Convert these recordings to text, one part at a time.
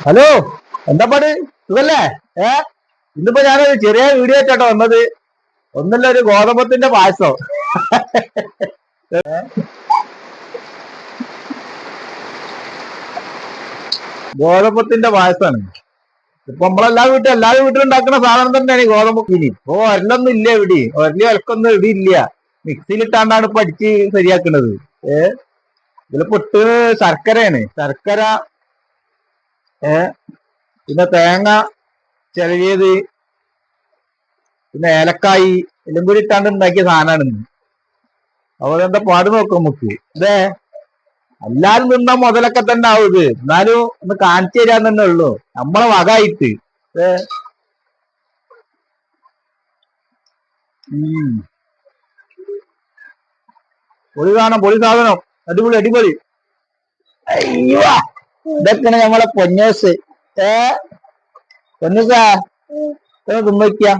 Hello എന്താ പാട് സുഖല്ലേ? ഏ? ഇന്നിപ്പോ ഞാനൊരു ചെറിയ വീഡിയോ ആയിട്ടോ വന്നത്. ഒന്നല്ല ഒരു ഗോതമ്പത്തിന്റെ പായസം? ഗോതമ്പത്തിന്റെ പായസമാണ് ഇപ്പൊ നമ്മളെല്ലാ വീട്ടിലും എല്ലാ വീട്ടിലും ഉണ്ടാക്കുന്ന സാധനം തന്നെയാണ് ഈ ഗോതമ്പ് ഇനി ഇപ്പൊ ഒരലൊന്നും ഇല്ല ഇവിടെ. ഒരലി ഒലക്കൊന്നും ഇവിടെ ഇല്ല. മിക്സിയിലിട്ടാണ്ടാണ് ഇപ്പൊ അടിച്ച് ശരിയാക്കുന്നത് ഏ? ഇതിൽ പൊട്ട് ശർക്കരയാണ്. ശർക്കര ഏ? പിന്നെ തേങ്ങ ചിരകിയത് പിന്നെ ഏലക്കായി എല്ലാം കൂടി ഇട്ടാണ്ട് ഉണ്ടാക്കിയ സാധനമാണ് ഇന്ന്. അതുപോലെ എന്താ പാട് നോക്കാം നമുക്ക്. അതേ? എല്ലാരും നിന്ന മുതലൊക്കെ തന്നെ ആവും ഇത്. എന്നാലും ഒന്ന് കാണിച്ചു തരാൻ തന്നെ ഉള്ളൂ. നമ്മളെ വകായിട്ട് ഏ. പൊളി കാണാം പൊളി സാധനം. അടിപൊളി അടിപൊളി. അയ്യോ! ഇതൊക്കെയാണ് നമ്മളെ പൊന്നേസ്. ഏ പൊന്നൂസാ തിന്നോക്കിയ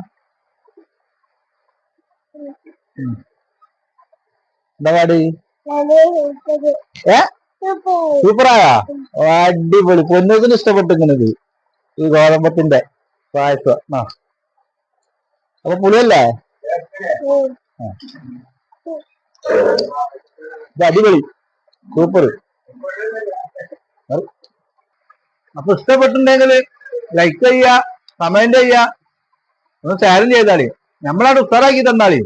എന്താ പാട്? ഏ? സൂപ്പറായാ? അടിപൊളി. പൊന്നൂസിന് ഇഷ്ടപ്പെട്ടിരിക്കണത് ഈ ഗോതമ്പത്തിന്റെ പായസം. ആ. അപ്പൊ പുളിയല്ലേ? അടിപൊളി. സൂപ്പർ അപ്പൊ ഇഷ്ടപ്പെട്ടിട്ടുണ്ടെങ്കിൽ ലൈക്ക് ചെയ്യുക കമന്റ് ചെയ്യുക ഒന്ന് ഷെയറും ചെയ്താളി നമ്മളവിടെ ഉത്തരാക്കി തന്നാളി